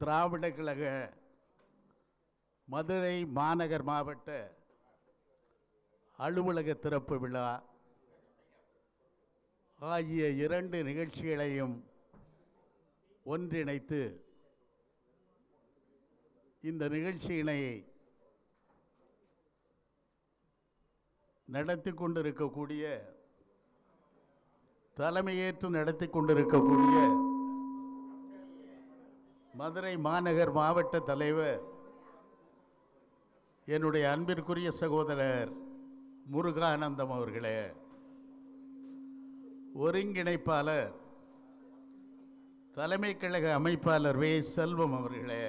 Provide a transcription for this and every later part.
திராவிட கழக மதுரை மாநகர் மாவட்ட அலுவலக திறப்பு விழா ஆகிய இரண்டு நிகழ்ச்சிகளையும் ஒன்றிணைத்து இந்த நிகழ்ச்சியினை நடத்தி கொண்டிருக்கக்கூடிய தலைமையேற்று நடத்தி கொண்டிருக்கக்கூடிய மதுரை மாநகர் மாவட்ட தலைவர் என்னுடைய அன்பிற்குரிய சகோதரர் முருகானந்தம் அவர்களே ஒருங்கிணைப்பாளர் தலைமை கழக அமைப்பாளர் வே. செல்வம் அவர்களே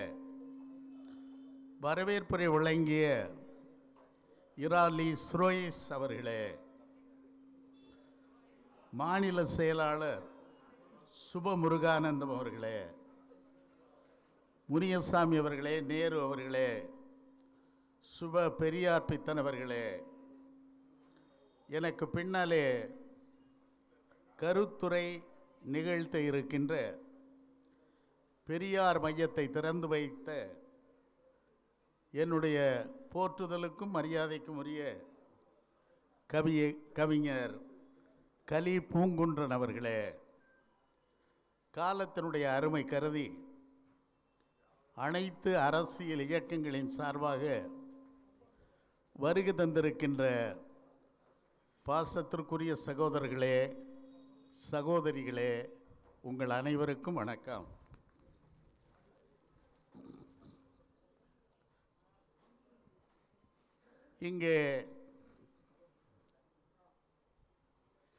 வரவேற்புரை வழங்கிய இராலி சுரோயிஸ் அவர்களே மாநில செயலாளர் சுப முருகானந்தம் அவர்களே முனியசாமி அவர்களே நேரு அவர்களே சுப பெரியார் பித்தன் அவர்களே எனக்கு பின்னாலே கருத்துரை நிகழ்த்த இருக்கின்ற பெரியார் மையத்தை திறந்து வைத்த என்னுடைய போற்றுதலுக்கும் மரியாதைக்கும் உரிய கவியை கவிஞர் கலி பூங்குன்றன் அவர்களே காலத்தினுடைய அருமை கருதி அனைத்து அரசியல் இயக்கங்களின் சார்பாக வருகை தந்திருக்கின்ற பாசத்திற்குரிய சகோதரர்களே சகோதரிகளே உங்கள் அனைவருக்கும் வணக்கம். இங்கே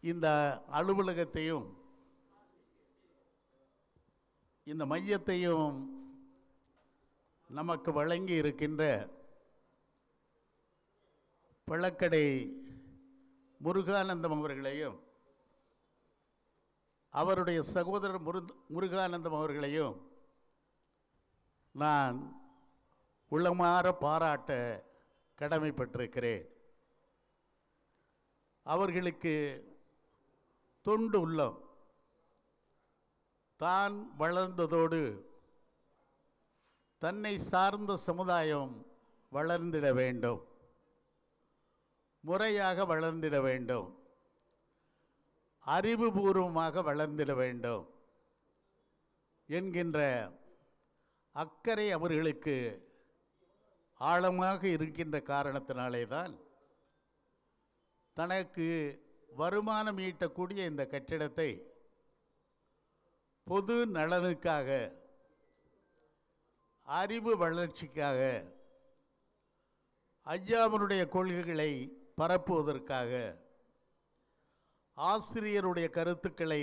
இந்த அலுவலகத்தையும் இந்த மையத்தையும் நமக்கு வழங்கி இருக்கின்ற பழக்கடை முருகானந்தம் அவர்களையும் அவருடைய சகோதரர் முரு முருகானந்தம் அவர்களையும் நான் உள்ளமாற பாராட்ட கடமைப்பட்டிருக்கிறேன். அவர்களுக்கு தொண்டு உள்ளம். தான் வளர்ந்ததோடு தன்னை சார்ந்த சமுதாயம் வளர்ந்திட வேண்டும். முறையாக வளர்ந்திட வேண்டும். அறிவுபூர்வமாக வளர்ந்திட வேண்டும் என்கின்ற அக்கறை அவர்களுக்கு ஆழமாக இருக்கின்ற காரணத்தினாலே தான் தனக்கு வருமானம் ஈட்டக்கூடிய இந்த கட்டிடத்தை பொது நலனுக்காக அறிவு வளர்ச்சிக்காக ஐயாவனுடைய கொள்கைகளை பரப்புவதற்காக ஆசிரியருடைய கருத்துக்களை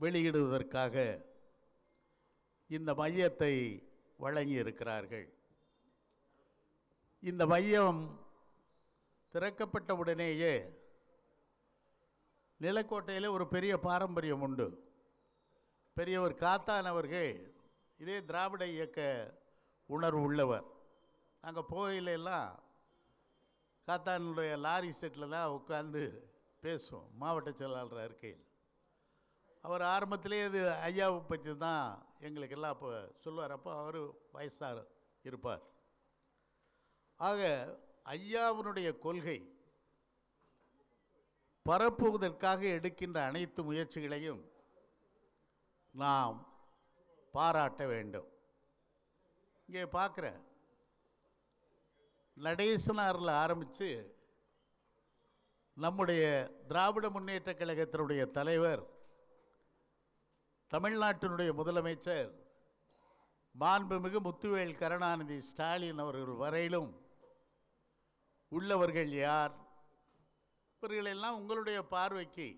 வெளியிடுவதற்காக இந்த மையத்தை வழங்கியிருக்கிறார்கள். இந்த மையம் திறக்கப்பட்ட உடனேயே நிலக்கோட்டையில் ஒரு பெரிய பாரம்பரியம் உண்டு. பெரியவர் காத்தான் அவர்கள் இதே திராவிட இயக்க உணர்வு உள்ளவர். அங்கே போகையிலெல்லாம் காத்தானுடைய லாரி செட்டில் தான் உட்காந்து பேசுவோம் மாவட்ட செயலாளர் இருக்கையில். அவர் ஆரம்பத்திலே இது ஐயாவை பற்றி தான் எங்களுக்கெல்லாம் அப்போ சொல்லுவார் அப்போ அவர் வயசாக இருப்பார். ஆக ஐயாவினுடைய கொள்கை பரப்புவதற்காக எடுக்கின்ற அனைத்து முயற்சிகளையும் நாம் பாராட்ட வேண்டும். இங்கே பார்க்குற நடேசனாரில் ஆரம்பித்து நம்முடைய திராவிட முன்னேற்ற கழகத்தினுடைய தலைவர் தமிழ்நாட்டினுடைய முதலமைச்சர் மாண்புமிகு முத்துவேல் கருணாநிதி ஸ்டாலின் அவர்கள் வரையிலும் உள்ளவர்கள் யார்? இவர்களெல்லாம் உங்களுடைய பார்வைக்கு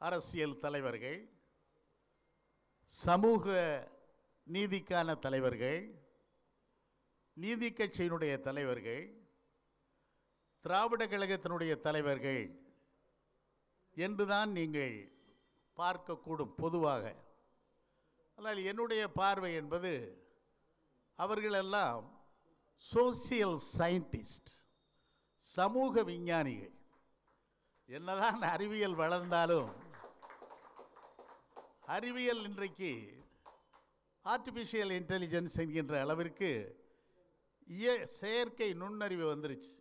அரசியல் தலைவர்கள். சமூக நீதிக்கான தலைவர்கள் நீதி கட்சியினுடைய தலைவர்கள் திராவிட கழகத்தினுடைய தலைவர்கள் என்றுதான் நீங்கள் பார்க்கக்கூடும் பொதுவாக. ஆனால் என்னுடைய பார்வை என்பது அவர்களெல்லாம் சோசியல் சயின்டிஸ்ட் சமூக விஞ்ஞானிகள். என்னதான் அறிவியல் வளர்ந்தாலும் அறிவியல் இன்றைக்கு ஆர்டிஃபிஷியல் இன்டெலிஜென்ஸ் என்கின்ற அளவிற்கு இய செயற்கை நுண்ணறிவு வந்துருச்சு.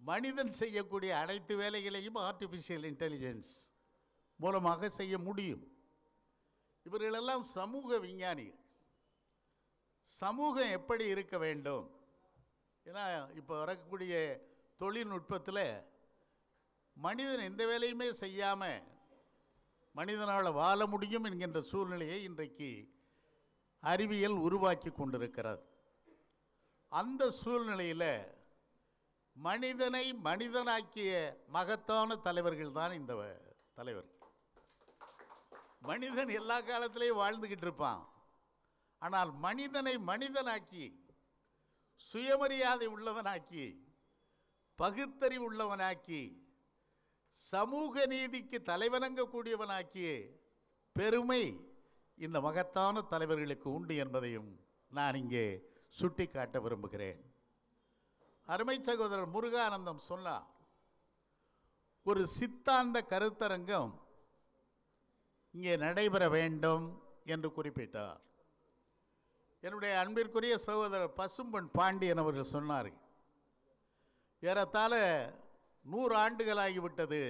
மனிதன் செய்யக்கூடிய அனைத்து வேலைகளையும் ஆர்டிஃபிஷியல் இன்டெலிஜென்ஸ் மூலமாக செய்ய முடியும். இவர்களெல்லாம் சமூக விஞ்ஞானிகள். சமூகம் எப்படி இருக்க வேண்டும்? ஏன்னா இப்போ வரக்கூடிய தொழில்நுட்பத்தில் மனிதன் எந்த வேலையுமே செய்யாமல் மனிதனால் வாழ முடியும் என்கின்ற சூழ்நிலையை இன்றைக்கு அறிவியல் உருவாக்கி கொண்டிருக்கிறது. அந்த சூழ்நிலையில் மனிதனை மனிதனாக்கிய மகத்தான தலைவர்கள் தான் இந்த தலைவர்கள் மனிதன் எல்லா காலத்திலையும் வாழ்ந்துக்கிட்டு இருப்பான். ஆனால் மனிதனை மனிதனாக்கி சுயமரியாதை உள்ளவனாக்கி பகுத்தறிவு உள்ளவனாக்கி சமூக நீதிக்கு தலைவணங்கக்கூடியவனாக்கிய பெருமை இந்த மகத்தான தலைவர்களுக்கு உண்டு என்பதையும் நான் இங்கே சுட்டிக்காட்ட விரும்புகிறேன். அருமை சகோதரர் முருகானந்தம் சொன்னார் ஒரு சித்தாந்த கருத்தரங்கம் இங்கே நடைபெற வேண்டும் என்று குறிப்பிட்டார். என்னுடைய அன்பிற்குரிய சகோதரர் பசும்பொன் பாண்டியன் அவர்கள் சொன்னார் ஏறத்தாழ நூறு ஆண்டுகளாகிவிட்டது.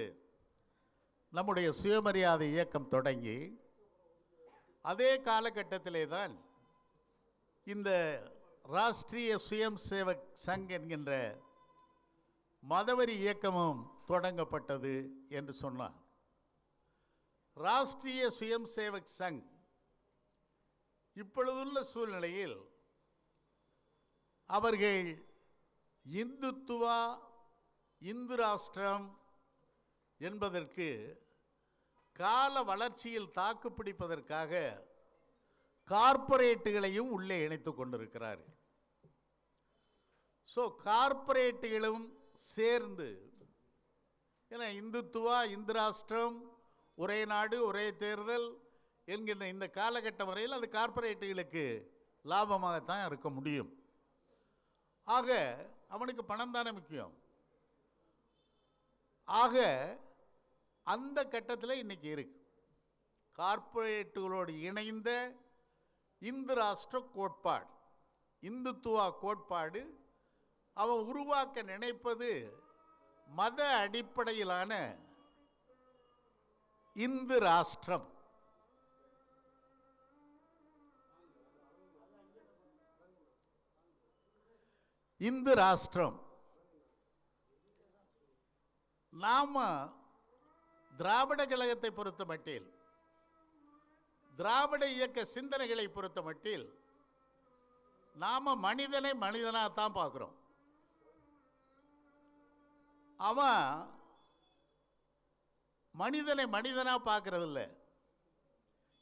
நம்முடைய சுயமரியாதை இயக்கம் தொடங்கி அதே காலகட்டத்திலே தான் இந்த ராஷ்டிரிய சுயம் சேவக் சங் என்கின்ற மதவரி இயக்கமும் தொடங்கப்பட்டது என்று சொன்னார். ராஷ்டிரிய சுயம் சேவக் சங் இப்பொழுதுள்ள சூழ்நிலையில் அவர்கள் இந்துத்துவா இந்து ராஷ்டிரம் என்பதற்கு கால வளர்ச்சியில் தாக்கு பிடிப்பதற்காக கார்ப்பரேட்டுகளையும் உள்ளே இணைத்து கொண்டிருக்கிறார்கள் ஸோ கார்ப்பரேட்டுகளும் சேர்ந்து ஏன்னா இந்துத்துவா இந்து ராஷ்டிரம் ஒரே நாடு ஒரே தேர்தல் என்கின்ற இந்த காலகட்டம் வரையில் அது கார்ப்பரேட்டுகளுக்கு லாபமாகத்தான் இருக்க முடியும். ஆக அவனுக்கு பணம் தானே முக்கியம். ஆக அந்த கட்டத்தில் இன்னைக்கு இருக்குது கார்ப்பரேட்டுகளோடு இணைந்த இந்து ராஷ்டிர கோட்பாடு இந்துத்துவா கோட்பாடு அவன் உருவாக்க நினைப்பது மத அடிப்படையிலான இந்து ராஷ்டிரம் இந்து ராஷ்டிரம் நாம் திராவிட கழகத்தை பொறுத்த மட்டில் திராவிட இயக்க சிந்தனைகளை பொறுத்த மட்டில் நாம் மனிதனை மனிதனாக தான் பார்க்குறோம். அவன் மனிதனை மனிதனாக பார்க்கறதில்ல.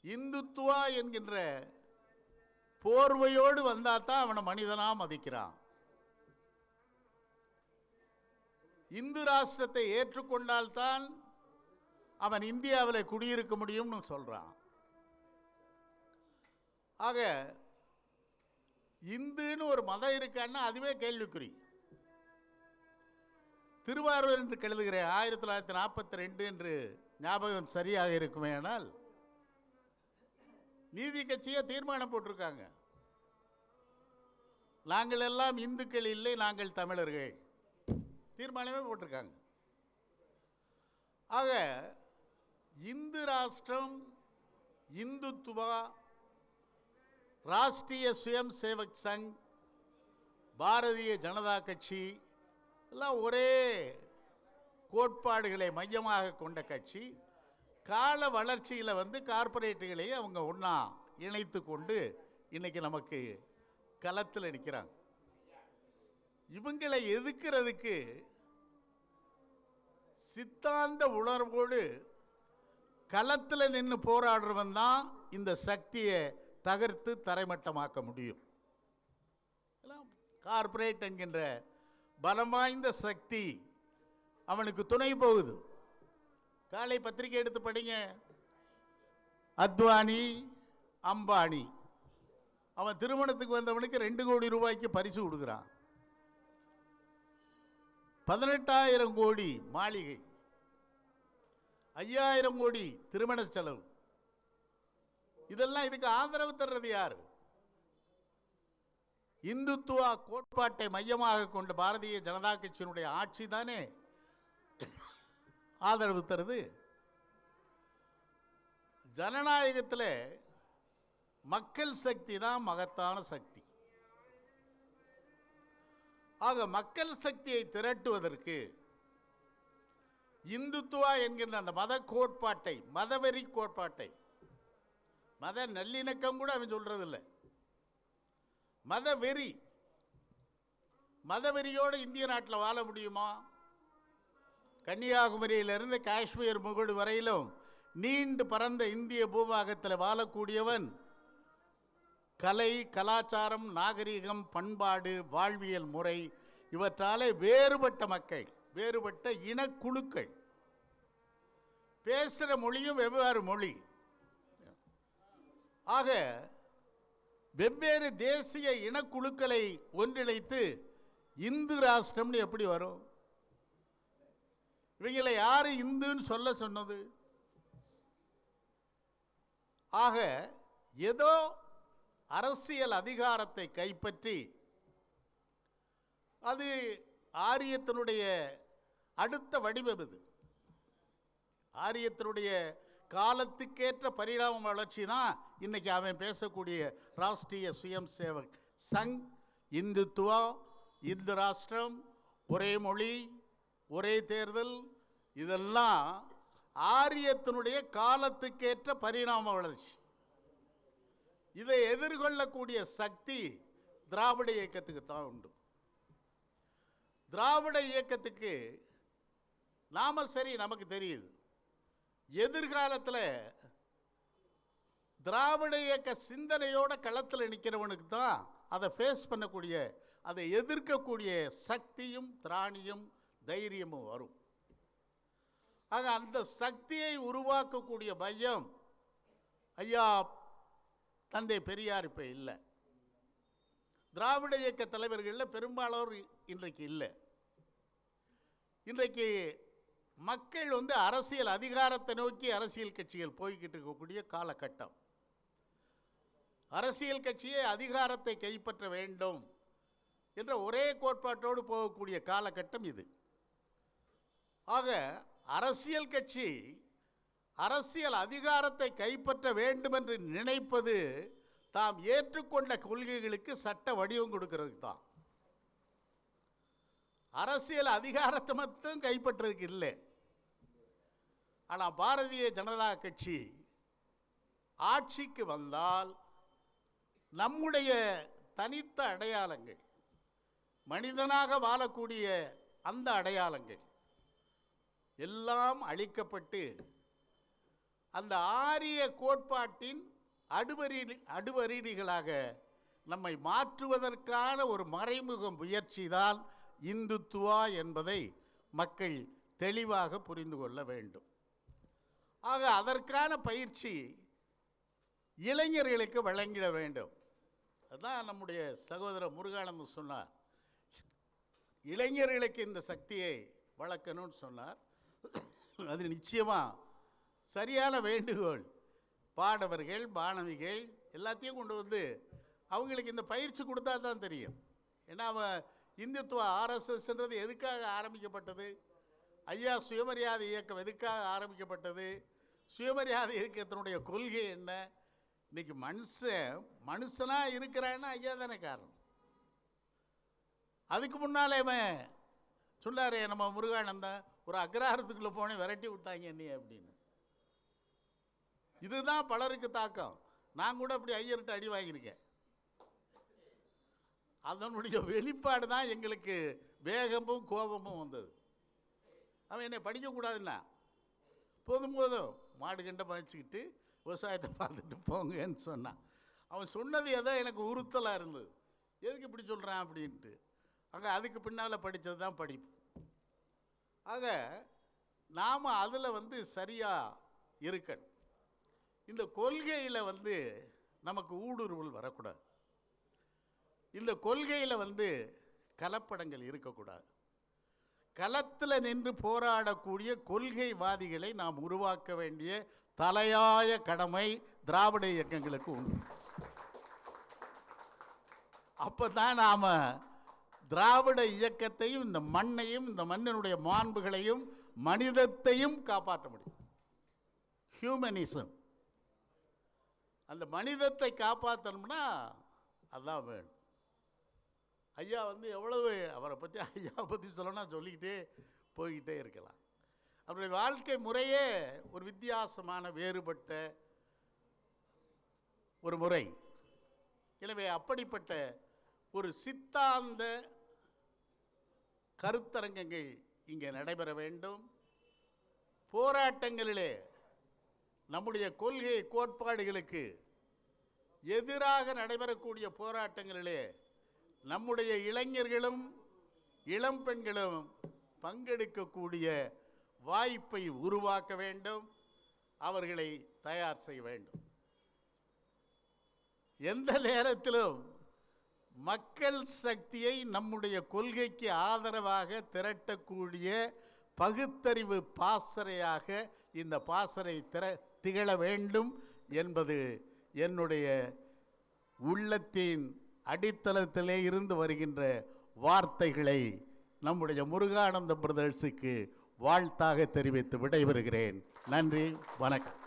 இந்துத்துவா என்கின்ற போர்வையோடு வந்தா தான் அவனை மனிதனாக மதிக்கிறான். இந்து ராஷ்டிரத்தை ஏற்றுக்கொண்டால்தான் அவன் இந்தியாவில் குடியிருக்க முடியும்னு சொல்கிறான் ஆக இந்துன்னு ஒரு மதம் இருக்கான்னா அதுவே கேள்விக்குறி. திருவாரூர் என்று கழுதுகிறேன் ஆயிரத்தி தொள்ளாயிரத்தி நாற்பத்தி ரெண்டு என்று ஞாபகம் சரியாக இருக்குமே ஆனால் நீதி கட்சியை தீர்மானம் போட்டிருக்காங்க. நாங்கள் எல்லாம் இந்துக்கள் இல்லை நாங்கள் தமிழர்கள். தீர்மானமே போட்டிருக்காங்க. ஆக இந்து ராஷ்டிரம் இந்துத்துவா ராஷ்டிரிய சுயம் சேவக் சங் பாரதிய ஜனதா கட்சி எல்லாம் ஒரே கோட்பாடுகளை மையமாக கொண்ட கட்சி கால வளர்ச்சியில் வந்து கார்ப்பரேட்டுகளை அவங்க ஒன்றா இணைத்து கொண்டு இன்னைக்கு நமக்கு களத்தில் நிற்கிறாங்க இவங்களை எதுக்கிறதுக்கு? சித்தாந்த உணர்வோடு களத்தில் நின்று போராடுறவன் தான் இந்த சக்தியை தகர்த்து தரைமட்டமாக்க முடியும். எல்லாம் கார்ப்பரேட் என்கின்ற பலம் வாய்ந்த சக்தி அவனுக்கு துணை போகுது. காலை பத்திரிக்கை எடுத்து படிங்க. அத்வானி அம்பானி. அவன் திருமணத்துக்கு வந்தவனுக்கு ரெண்டு கோடி ரூபாய்க்கு பரிசு கொடுக்குறான். பதினெட்டாயிரம் கோடி மாளிகை ஐயாயிரம் கோடி திருமண செலவு. இதெல்லாம் இதுக்கு ஆதரவு தர்றது யார்? இந்துத்துவா கோட்பாட்டை மையமாக கொண்ட பாரதிய ஜனதா கட்சியினுடைய ஆட்சி தானே? ஆதரவு தருது. ஜனநாயகத்தில் மக்கள் சக்தி தான் மகத்தான சக்தி. ஆக மக்கள் சக்தியை திரட்டுவதற்கு இந்துத்துவா என்கின்ற அந்த மத கோட்பாட்டை மதவெறி கோட்பாட்டை மத நல்லிணக்கம் கூட அவன் சொல்றதில்ல. மதவெறி மதவெறியோடு இந்திய நாட்டில் வாழ முடியுமா? கன்னியாகுமரியிலிருந்து காஷ்மீர் முகடு வரையிலும் நீண்டு பறந்த இந்திய பூபாகத்தில் வாழக்கூடியவன் கலை கலாச்சாரம் நாகரிகம் பண்பாடு வாழ்வியல் முறை இவற்றாலே வேறுபட்ட மக்கள் வேறுபட்ட இனக்குழுக்கள். பேசுகிற மொழியும் வெவ்வேறு மொழி. ஆக வெவ்வேறு தேசிய இனக்குழுக்களை ஒன்றிணைத்து இந்து ராஷ்டிரம்னு எப்படி வரும்? இவங்களை யாரு இந்துன்னு சொல்ல சொன்னது? ஆக ஏதோ அரசியல் அதிகாரத்தை கைப்பற்றி அது ஆரியத்தினுடைய அடுத்த வடிவம் இது. ஆரியத்தினுடைய காலத்துக்கேற்ற பரிணாம வளர்ச்சி தான் இன்றைக்கி அவன் பேசக்கூடிய ராஷ்டிரிய சுயம் சேவக் சங் இந்துத்துவா இந்து ராஷ்டிரம் ஒரே மொழி ஒரே தேர்தல் இதெல்லாம் ஆரியத்தினுடைய காலத்துக்கேற்ற பரிணாம வளர்ச்சி. இதை எதிர்கொள்ளக்கூடிய சக்தி திராவிட இயக்கத்துக்கு தான் உண்டு. திராவிட இயக்கத்துக்கு நாம சரி நமக்கு தெரியுது. எதிர்காலத்தில் திராவிட இயக்க சிந்தனையோட களத்தில் நிற்கிறவனுக்கு தான் அதை ஃபேஸ் பண்ணக்கூடிய அதை எதிர்க்கக்கூடிய சக்தியும் திராணியும் தைரியமும் வரும். ஆக அந்த சக்தியை உருவாக்கக்கூடிய மையம் ஐயா தந்தை பெரியார் இப்போ இல்லை. திராவிட இயக்க தலைவர்களில் பெரும்பாலோர் இன்றைக்கு இல்லை. இன்றைக்கு மக்கள் வந்து அரசியல் அதிகாரத்தை நோக்கி அரசியல் கட்சிகள் போய்கிட்டு இருக்கக்கூடிய காலகட்டம். அரசியல் கட்சியே அதிகாரத்தை கைப்பற்ற வேண்டும் என்ற ஒரே கோட்பாட்டோடு போகக்கூடிய காலகட்டம் இது. ஆக அரசியல் கட்சி அரசியல் அதிகாரத்தை கைப்பற்ற வேண்டும் என்று நினைப்பது தாம் ஏற்றுக்கொண்ட கொள்கைகளுக்கு சட்ட வடிவம் கொடுக்கிறதுக்கு தான். அரசியல் அதிகாரத்தை மட்டும் கைப்பற்றதுக்கு இல்லை. ஆனால் பாரதிய ஜனதா கட்சி ஆட்சிக்கு வந்தால் நம்முடைய தனித்த அடையாளங்கள் மனிதனாக வாழக்கூடிய அந்த அடையாளங்கள் எல்லாம் அழிக்கப்பட்டு அந்த ஆரிய கோட்பாட்டின் அடுவரி அடுவரீடிகளாக நம்மை மாற்றுவதற்கான ஒரு மறைமுக முயற்சி தான் இந்துத்துவா என்பதை மக்கள் தெளிவாக புரிந்து கொள்ள வேண்டும். ஆக அதற்கான பயிற்சி இளைஞர்களுக்கு வழங்கிட வேண்டும். அதுதான் நம்முடைய சகோதரர் முருகானந்தம் சொன்னார். இளைஞர்களுக்கு இந்த சக்தியை வளர்க்கணும்னு சொன்னார். அது நிச்சயமாக சரியான வேண்டுகோள். பாடவர்கள் மாணவிகள் எல்லாத்தையும் கொண்டு வந்து அவங்களுக்கு இந்த பயிற்சி கொடுத்தா தான் தெரியும். ஏன்னா அவன் இந்துத்துவ ஆர்எஸ்எஸ்ன்றது எதுக்காக ஆரம்பிக்கப்பட்டது? ஐயா சுயமரியாதை இயக்கம் எதுக்காக ஆரம்பிக்கப்பட்டது? சுயமரியாதை இயக்கத்தினுடைய கொள்கை என்ன? இன்னைக்கு மனுஷன் மனுஷனாக இருக்கிறான்னா ஐயா தானே காரணம். அதுக்கு முன்னாலே அவன் சொன்னாரே நம்ம முருகானந்தன் ஒரு அக்ரஹாரத்துக்குள்ளே போனேன் விரட்டி விட்டாங்க என்னையே அப்படின்னு. இதுதான் பலருக்கு தாக்கம். நான் கூட அப்படி ஐயர்கிட்ட அடி வாங்கியிருக்கேன். அதனுடைய வெளிப்பாடு தான் எங்களுக்கு வேகமும் கோபமும் வந்தது. அவன் என்னை படிக்கக்கூடாதுன்னா போதும் போதும் மாடு கண்டை பதிச்சுக்கிட்டு விவசாயத்தை பார்த்துட்டு போங்கன்னு சொன்னான். அவன் சொன்னது ஏதோ எனக்கு உறுத்தலாக இருந்தது. எதுக்கு இப்படி சொல்கிறான் அப்படின்ட்டு. ஆக அதுக்கு பின்னால் படித்தது தான் படிப்பு. ஆக நாம் அதில் வந்து சரியாக இருக்கணும். இந்த கொள்கையில் வந்து நமக்கு ஊடுருவல் வரக்கூடாது. இந்த கொள்கையில் வந்து கலப்படங்கள் இருக்கக்கூடாது. களத்தில் நின்று போராடக்கூடிய கொள்கைவாதிகளை நாம் உருவாக்க வேண்டிய தலையாய கடமை திராவிட இயக்கங்களுக்கு உண்டு. அப்போ தான் நாம் திராவிட இயக்கத்தையும் இந்த மண்ணையும் இந்த மண்ணினுடைய மாண்புகளையும் மனிதத்தையும் காப்பாற்ற முடியும். ஹியூமனிசம் அந்த மனிதத்தை காப்பாற்றணும்னா அதான் வேணும். ஐயா வந்து எவ்வளவு அவரை பற்றி ஐயா பற்றி சொல்லணும்னா சொல்லிக்கிட்டே போய்கிட்டே இருக்கலாம். அவருடைய வாழ்க்கை முறையே ஒரு வித்தியாசமான வேறுபட்ட ஒரு முறை. எனவே அப்படிப்பட்ட ஒரு சித்தாந்த கருத்தரங்கங்கள் இங்கே நடைபெற வேண்டும். போராட்டங்களிலே நம்முடைய கொள்கை கோட்பாடுகளுக்கு எதிராக நடைபெறக்கூடிய போராட்டங்களிலே நம்முடைய இளைஞர்களும் இளம் பெண்களும் பங்கெடுக்கக்கூடிய வாய்ப்பை உருவாக்க வேண்டும் அவர்களை தயார் செய்ய வேண்டும். எந்த நேரத்திலும் மக்கள் சக்தியை நம்முடைய கொள்கைக்கு ஆதரவாக திரட்டக்கூடிய பகுத்தறிவு பாசறையாக இந்த பாசறை திர திகழ வேண்டும் என்பது என்னுடைய உள்ளத்தின் அடித்தளத்திலே இருந்து வருகின்ற வார்த்தைகளை நம்முடைய முருகானந்த பிரதர்ஸுக்கு வாழ்த்தாக தெரிவித்து விடைபெறுகிறேன். நன்றி வணக்கம்.